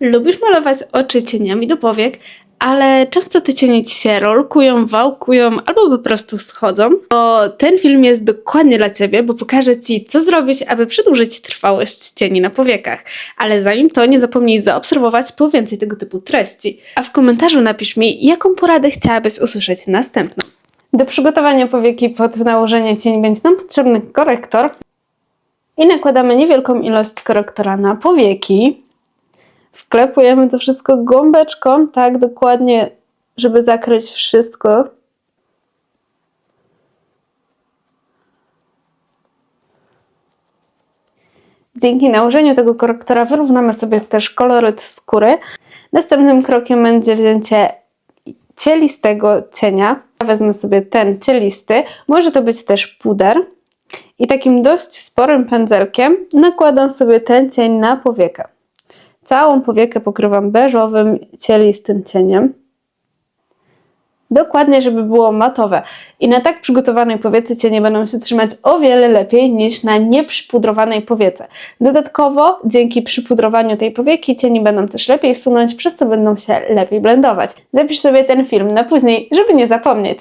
Lubisz malować oczy cieniami do powiek, ale często te cienie ci się rolkują, wałkują albo po prostu schodzą. To ten film jest dokładnie dla ciebie, bo pokaże ci, co zrobić, aby przedłużyć trwałość cieni na powiekach. Ale zanim to, nie zapomnij zaobserwować po więcej tego typu treści. A w komentarzu napisz mi, jaką poradę chciałabyś usłyszeć następną. Do przygotowania powieki pod nałożenie cieni będzie nam potrzebny korektor. I nakładamy niewielką ilość korektora na powieki. Wklepujemy to wszystko gąbeczką, tak dokładnie, żeby zakryć wszystko. Dzięki nałożeniu tego korektora wyrównamy sobie też koloryt skóry. Następnym krokiem będzie wzięcie cielistego cienia. Wezmę sobie ten cielisty, może to być też puder. I takim dość sporym pędzelkiem nakładam sobie ten cień na powiekę. Całą powiekę pokrywam beżowym, cielistym cieniem. Dokładnie, żeby było matowe. I na tak przygotowanej powiece cienie będą się trzymać o wiele lepiej niż na nieprzypudrowanej powiece. Dodatkowo, dzięki przypudrowaniu tej powieki, cieni będą też lepiej wsunąć, przez co będą się lepiej blendować. Zapisz sobie ten film na później, żeby nie zapomnieć.